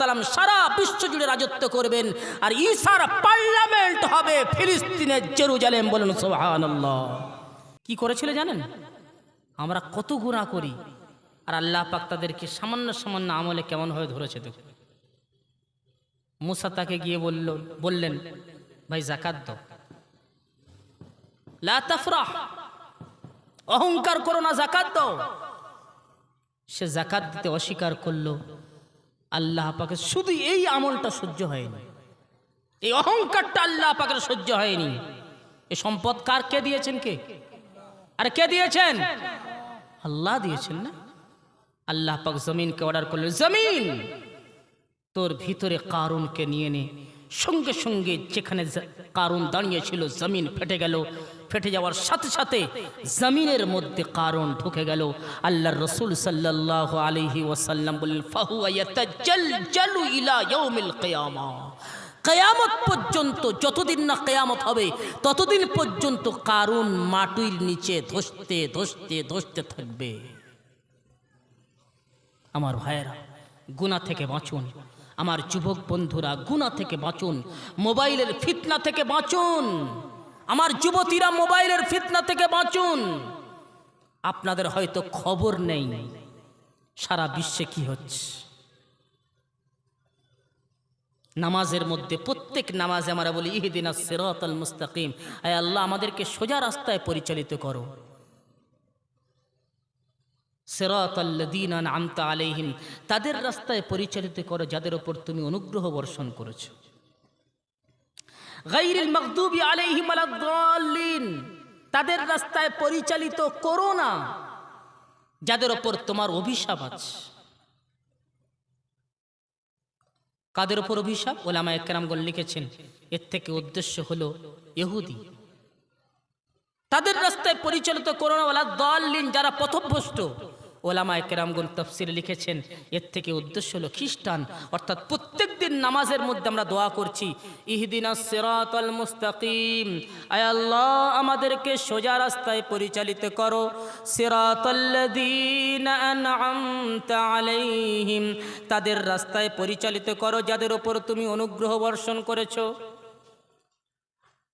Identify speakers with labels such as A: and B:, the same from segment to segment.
A: সালাম সারা বিশ্ব জুড়ে রাজত্ব করবেন। আর ঈসার পার্লামেন্ট হবে ফিলিস্তিনের জেরুজালেম বলুন, সুবহানাল্লাহ। কি করেছিল জানেন? আমরা কত গুণা করি, আর আল্লাহ পাক তাদেরকে সামান্য সামান্য আমলে কেমন হয়ে ধরেছে দেখো মুসা তাকে গিয়ে বলল, বললেন, ভাই জাকাত দাও। লা অহংকার করো না জাকাত দাও। সে জাকাত দিতে অস্বীকার করল। আল্লাহ পাকে শুধু এই আমলটা সহ্য হয়নি। এই অহংকারটা আল্লাহ পাকের সহ্য হয়নি। এই সম্পদ কার, কে দিয়েছেন কে? আর কে দিয়েছেন? আল্লাহ দিয়েছেন না। আল্লাহ পাক জমিনকে অর্ডার করলেন, জমিন, তোর ভিতরে কারণকে নিয়ে নে। সঙ্গে সঙ্গে যেখানে কারুন দাঁড়িয়েছিল, জমিন ফেটে গেল। ফেটে যাওয়ার সাথে সাথে জমিনের মধ্যে কারণ ঢুকে গেল। আল্লাহ রসুল সাল্লাহ আলহি ওয়াসাল্লাম বললেন ইলা কেয়ামত পর্যন্ত, যতদিন না কেয়ামত হবে, ততদিন পর্যন্ত কারুন মাটির নিচে ধসতে ধসতে ধসতে থাকবে। আমার ভাইয়েরা গুণা থেকে বাঁচুন। আমার যুবক বন্ধুরা, গুণা থেকে বাঁচুন, মোবাইলের ফিতনা থেকে বাঁচুন। আমার যুবতীরা মোবাইলের ফিতনা থেকে বাঁচুন। আপনাদের হয়তো খবর নেই, সারা বিশ্বে কি হচ্ছে। নামাজের মধ্যে, প্রত্যেক নামাজে আমরা বলি ইহদিন সিরাত মুস্তাকিম। আয় আল্লাহ, আমাদেরকে সোজা রাস্তায় পরিচালিত করো। সেরাতাল্লাদিন আমতা আলাইহিম, তাদের রাস্তায় পরিচালিত করো যাদের ওপর তুমি অনুগ্রহ বর্ষণ করেছ। গাইরিল মকদুবি তাদের রাস্তায় পরিচালিত করো না যাদের ওপর তোমার অভিশাপ আছে। কাদের ওপর অভিশাপ? ওলামা একরামগণ লিখেছেন, এর থেকে উদ্দেশ্য হলো ইহুদি। তাদের রাস্তায় পরিচালিত করোনা করোনাওয়ালা দলিন যারা পথভ্রষ্ট। ওলামা একরামগুন তফসির লিখেছেন, এর থেকে উদ্দেশ্য হলো খ্রিস্টান। অর্থাৎ প্রত্যেক দিন নামাজের মধ্যে আমরা দোয়া করছি ইহদিনা সিরাতাল মুস্তাকিম আয় আল্লাহ, আমাদেরকে সোজা রাস্তায় পরিচালিত করো সিরাতাল্লাযীনা আনআমতা আলাইহিম তাদের রাস্তায় পরিচালিত করো যাদের ওপর তুমি অনুগ্রহ বর্ষণ করেছ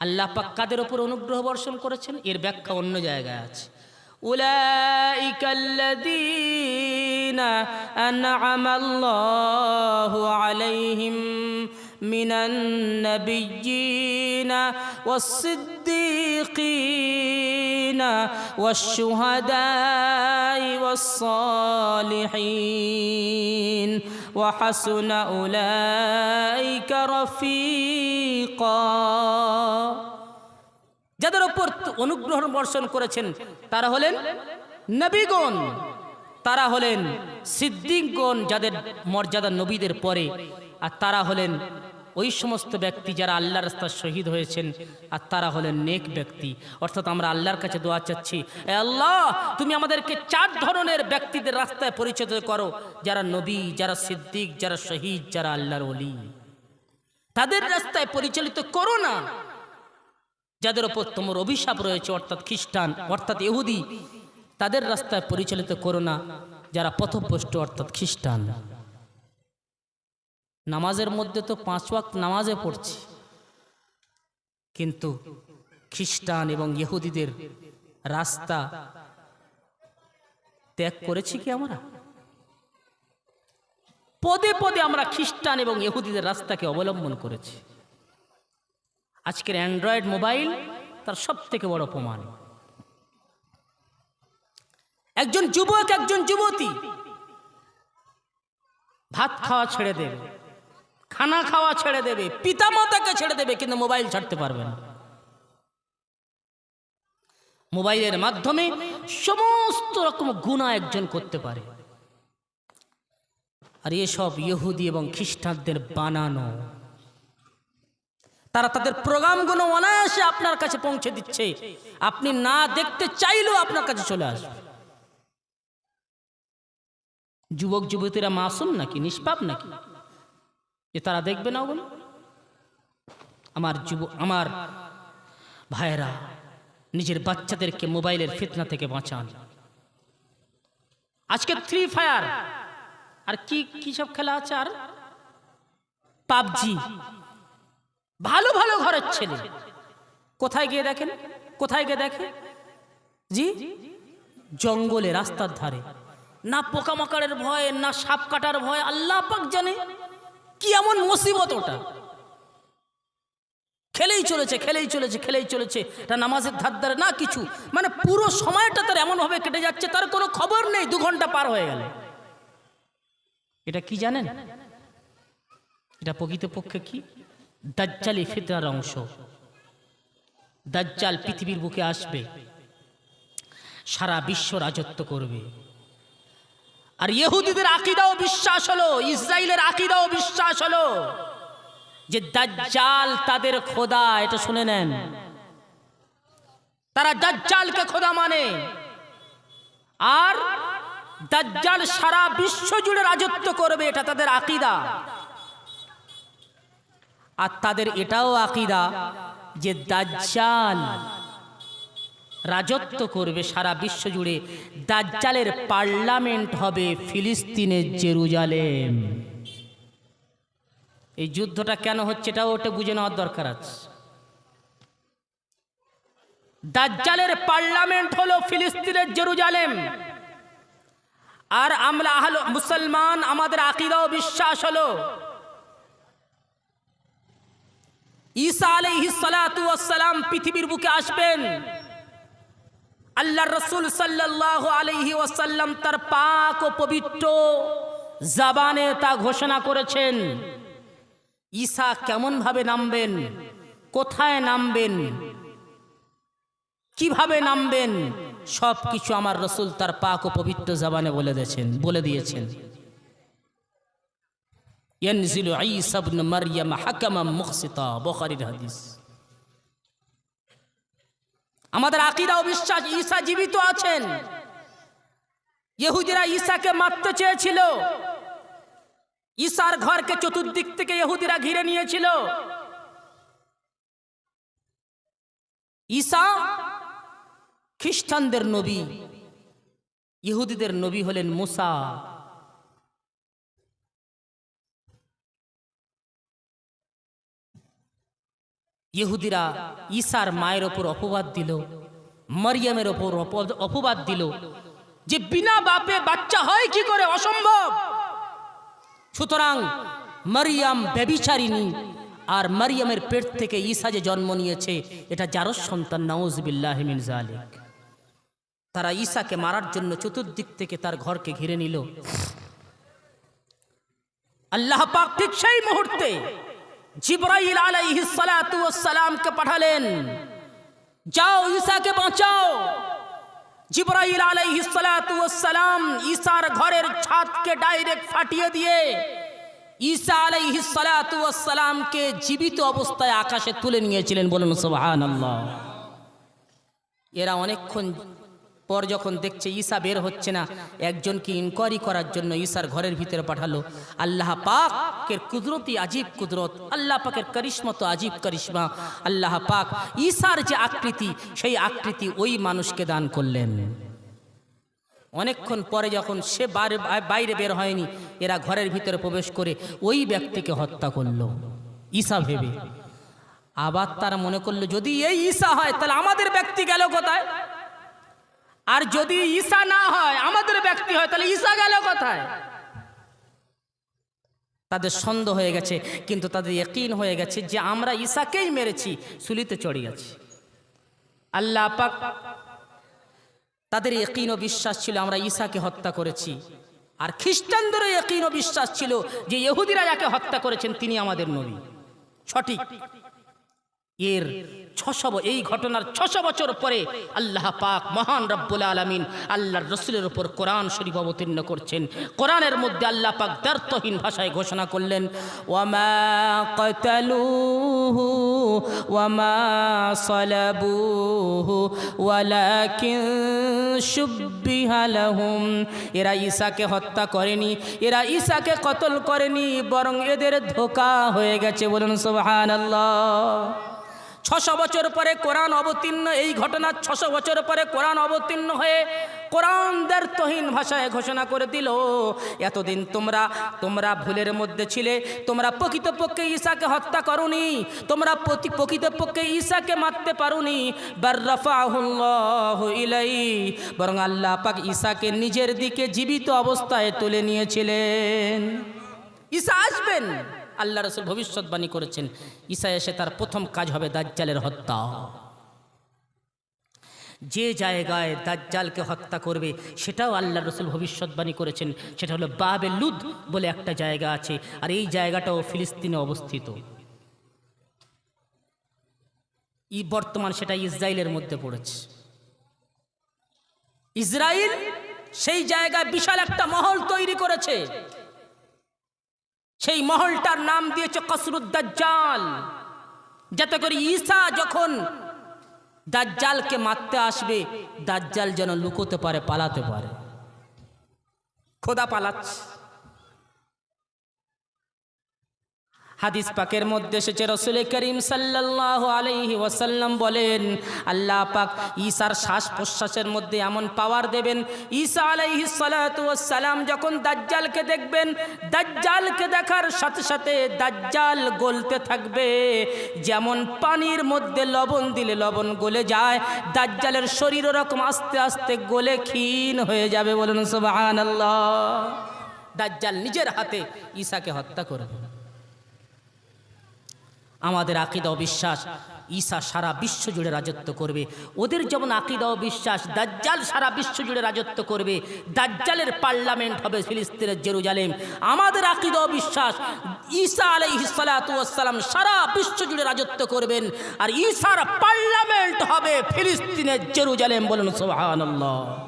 A: আল্লাহ পাক কাদের ওপর অনুগ্রহ বর্ষণ করেছেন? এর ব্যাখ্যা অন্য জায়গায় আছে। أولئك الذين أنعم الله عليهم من النبيين والصديقين والشهداء والصالحين وحسن أولئك رفيقا. যাদের ওপর অনুগ্রহ বর্ষণ করেছেন, তারা হলেন নবীগণ। তারা হলেন সিদ্দিকগণ, যাদের মর্যাদা নবীদের পরে। আর তারা হলেন ওই সমস্ত ব্যক্তি যারা আল্লাহর রাস্তায় শহীদ হয়েছেন, আর তারা হলেন নেক ব্যক্তি। অর্থাৎ আমরা আল্লাহর কাছে দোয়া চাচ্ছি আল্লাহ, তুমি আমাদেরকে চার ধরনের ব্যক্তিদের রাস্তায় পরিচিত করো। যারা নবী, যারা সিদ্দিক, যারা শহীদ, যারা আল্লাহর অলি তাদের রাস্তায় পরিচালিত করো না। যাদের ওপর তোমার অভিশাপ রয়েছে, অর্থাৎ খ্রিস্টান, অর্থাৎ ইহুদি, তাদের রাস্তায় পরিচালিত করো না, যারা পথভ্রষ্ট, অর্থাৎ খ্রিস্টান। নামাজের মধ্যে তো পাঁচ ওয়াক্ত নামাজে পড়ছি। কিন্তু খ্রিস্টান এবং ইহুদিদের রাস্তা ত্যাগ করেছি কি আমরা? পদে পদে আমরা খ্রিস্টান এবং ইহুদিদের রাস্তাকে অবলম্বন করেছি। আজকের অ্যান্ড্রয়েড মোবাইল তার সব থেকে বড় প্রমাণ একজন যুবক, একজন যুবতী ভাত খাওয়া ছেড়ে দেবে, খানা খাওয়া ছেড়ে দেবে, পিতামাতাকে ছেড়ে দেবে, কিন্তু মোবাইল ছাড়তে পারবে না। মোবাইলের মাধ্যমে সমস্ত রকম গুণা একজন করতে পারে। আর এসব ইহুদি এবং খ্রিস্টানদের বানানো তারা তাদের প্রোগ্রামগুলো অনায়াসে আপনার কাছে পৌঁছে দিচ্ছে। আপনি না দেখতে চাইলেও আপনার কাছে চলে আসবে। যুবক, যুবতীরা মাসুম নাকি, নিষ্পাপ নাকি? যে তারা দেখবে না ওগুলো? আমার যুব, আমার ভাইয়েরা, নিজের বাচ্চাদেরকে মোবাইলের ফিতনা থেকে বাঁচান। আজকে ফ্রি ফায়ার আর কি কি সব খেলা আছে আর? পাবজি। ভালো ভালো ঘরের ছেলে। কোথায় গিয়ে দেখেন? কোথায় গিয়ে দেখে? জি? জঙ্গলে, রাস্তার ধারে। না পোকামাকড়ের ভয়, না সাপ কাটার ভয়, আল্লাহ পাক জানে। কি এমন মুসিবত ওটা? খেলেই চলেছে খেলেই চলেছে খেলেই চলেছে। এটা নামাজের ধার ধারে না কিছু। মানে পুরো সময়টা তার এমনভাবে কেটে যাচ্ছে, তার কোনো খবর নেই, দু ঘণ্টা পার হয়ে গেল। এটা কি জানেন? এটা প্রকৃতপক্ষে কি? দাজ্জালি ফিতরার অংশ। দাজ্জাল পৃথিবীর বুকে আসবে, সারা বিশ্ব রাজত্ব করবে। আর ইহুদিদের আকিদাও বিশ্বাস হলো ইসরায়েলের আকিদাও বিশ্বাস হলো যে দাজ্জাল তাদের খোদা, এটা শুনে নেন। তারা দাজ্জালকে খোদা মানে। আর দাজ্জাল সারা বিশ্ব জুড়ে রাজত্ব করবে, এটা তাদের আকিদা। আর তাদের এটাও আকিদা যে দাজ্জাল রাজত্ব করবে সারা বিশ্ব জুড়ে। দাজ্জালের পার্লামেন্ট হবে ফিলিস্তিনের জেরুজালেম। এই যুদ্ধটা কেন হচ্ছে এটাও ওটা বুঝে নেওয়ার দরকার আছে। দাজ্জালের পার্লামেন্ট হলো ফিলিস্তিনের জেরুজালেম। আর আমরা মুসলমান, আমাদের আকিদা ও বিশ্বাস হলো ঈসা আলাইহিস সালাতু ওয়াস সালাম পৃথিবীর বুকে আসবেন। আল্লাহর রসুল সাল্লাল্লাহু আলাইহি ওয়াসাল্লাম তার পাক ও পবিত্র জাবানে তা ঘোষণা করেছেন। ঈসা কেমন ভাবে নামবেন? কোথায় নামবেন? কীভাবে নামবেন? সব কিছু আমার রসুল তার পাক ও পবিত্র জাবানে বলে দিয়েছেন বলে দিয়েছেন। ইয়ানজিলু ঈসা ইবনে মারইয়াম হাকামান মুকসিতা বুখারীর হাদিস। আমাদের আকিদা ও বিশ্বাস, ঈসা জীবিত আছেন। ইহুদিরা ঈসাকে মারতে চেয়েছিল। ঈসার ঘরকে চতুর্দিক থেকে ইহুদিরা ঘিরে নিয়েছিল। ঈসা খ্রিস্টানদের নবী, ইহুদিদের নবী হলেন মুসা। ইহুদিরা ঈশার মায়ের ওপর অপবাদ দিল, মরিয়মের ওপর অপবাদ দিল যে বিনা বাপে বাচ্চা হয় কি করে? অসম্ভব। সুতরাং মরিয়াম ব্যবিচারিণী আর মরিয়মের পেট থেকে ঈশা যে জন্ম নিয়েছে, এটা যারও সন্তান, নাউজবিল্লাহ মিন জালিক তারা ঈশাকে মারার জন্য চতুর্দিক থেকে তার ঘরকে ঘিরে নিল। আল্লাহ পাক ঠিক সেই মুহূর্তে জিব্রাইল আলাইহিস সালাতু ওয়াস সালামকে পাঠালেন। যাও ঈসাকে বাঁচাও। জিব্রাইল আলাইহিস সালাতু ওয়াস সালাম ঈসার ঘরের ছাদকে ডাইরেক্ট ফাটিয়ে দিয়ে ঈসা আলাইহিস সালাতু ওয়াস সালামকে জীবিত অবস্থায় আকাশে তুলে নিয়েছিলেন বলুন সুবহানাল্লাহ। এরা অনেকক্ষণ পর যখন দেখছে ঈসা বের হচ্ছে না, একজনকে ইনকোয়ারি করার জন্য ঈশার ঘরের ভিতরে পাঠালো। আল্লাহ পাকের কুদরতি আজীব কুদরত, আল্লাহ পাকের করিশ্মত আজীব করিশ্মা। আল্লাহ পাক ঈশার যে আকৃতি, সেই আকৃতি ওই মানুষকে দান করলেন। অনেকক্ষণ পরে যখন সে বাইরে বের হয়নি, এরা ঘরের ভিতরে প্রবেশ করে ওই ব্যক্তিকে হত্যা করল। ঈশা ভেবে। আবার তারা মনে করল, যদি এই ঈশা হয়, তাহলে আমাদের ব্যক্তি গেল কোথায়? আর যদি ঈশা না হয়, আমাদের ব্যক্তি হয়, তাহলে ঈশা গেল কোথায়? তাদের সন্দেহ হয়ে গেছে, কিন্তু তাদের একইন হয়ে গেছে যে আমরা ঈশাকেই মেরেছি, সুলিতে চড়ে গেছি। আল্লাহ পাক তাদের একইন ও বিশ্বাস ছিল, আমরা ঈশাকে হত্যা করেছি। আর খ্রিস্টানদেরও একইন ও বিশ্বাস ছিল যে ইহুদিরা যাকে হত্যা করেছেন, তিনি আমাদের নবী। সঠিক। এর ছশো এই ঘটনার ছশো বছর পরে আল্লাহ পাক মহান রব্বুল আলমিন আল্লাহর রসুলের উপর কোরআন শরীফ অবতীর্ণ করছেন। কোরআনের মধ্যে আল্লাহ পাক দ্বার্থহীন ভাষায় ঘোষণা করলেন, ওয়ামা কতালুহু ওয়ামা সলাবুহু, ওয়ালাকিন শুব্বিহা লাহুম। এরা ঈসাকে হত্যা করেনি, এরা ঈসাকে কতল করেনি, বরং এদের ধোকা হয়ে গেছে। বলুন, সুবহানাল্লাহ। ছশো বছর পরে কোরআন অবতীর্ণ, এই ঘটনার ছশো বছর পরে কোরআন অবতীর্ণ হয়ে কোরআনদের তহিন ভাষায় ঘোষণা করে দিল, এতদিন তোমরা তোমরা ভুলের মধ্যে ছিলে, তোমরা প্রকৃতপক্ষে ঈশাকে হত্যা করনি, তোমরা প্রতি, প্রকৃতপক্ষে ঈশাকে মারতে পারোনি ইলাই বরং আল্লাহ পাক ঈশাকে নিজের দিকে জীবিত অবস্থায় তুলে নিয়েছিলেন। ঈশা আসবেন, আল্লাহ রসুল ভবিষ্যৎবাণী করেছেন। ঈশা এসে তার প্রথম কাজ হবে দাজ্জালের হত্যা। যে জায়গায় দাজ্জালকে হত্যা করবে, সেটাও আল্লাহ রসুল ভবিষ্যৎবাণী করেছেন। সেটা হলো বাবে লুদ বলে একটা জায়গা আছে, আর এই জায়গাটাও ফিলিস্তিনে অবস্থিত। ই বর্তমান সেটা ইসরায়েলের মধ্যে পড়েছে। ইসরায়েল সেই জায়গায় বিশাল একটা মহল তৈরি করেছে। সেই মহলটার নাম দিয়েছে কসরুদ্দাজ্জাল যাতে করে ঈশা যখন দাজ্জালকে মারতে আসবে, দাজ্জাল যেন লুকোতে পারে, পালাতে পারে। খোদা পালাচ্ছে। হাদিস পাকের মধ্যে এসেছে, রসুল করিম সাল্লাল্লাহু আলাইহি ওয়াসাল্লাম বলেন, আল্লাহ পাক ঈসার শ্বাস প্রশ্বাসের মধ্যে এমন পাওয়ার দেবেন, ঈসা সালাতু ওয়াসসালাম যখন দাজ্জালকে দেখবেন, দাজ্জালকে দেখার সাথে সাথে দাজ্জাল গলতে থাকবে। যেমন পানির মধ্যে লবণ দিলে লবণ গলে যায়, দাজ্জালের শরীর ওরকম আস্তে আস্তে গলে ক্ষীণ হয়ে যাবে বলুন সুবহানাল্লাহ। দাজ্জাল নিজের হাতে ঈশাকে হত্যা করে করবে আমাদের আকিদা ও বিশ্বাস ঈসা সারা বিশ্ব জুড়ে রাজত্ব করবে। ওদের যেমন আকিদা ও বিশ্বাস, দাজ্জাল সারা বিশ্ব জুড়ে রাজত্ব করবে। দাজ্জালের পার্লামেন্ট হবে ফিলিস্তিনের জেরুজালেম। আমাদের আকিদা ও বিশ্বাস, ঈসা আলাইহিসালাম সারা বিশ্ব জুড়ে রাজত্ব করবেন। আর ঈসার পার্লামেন্ট হবে ফিলিস্তিনের জেরুজালেম বলুন সুবহানাল্লাহ।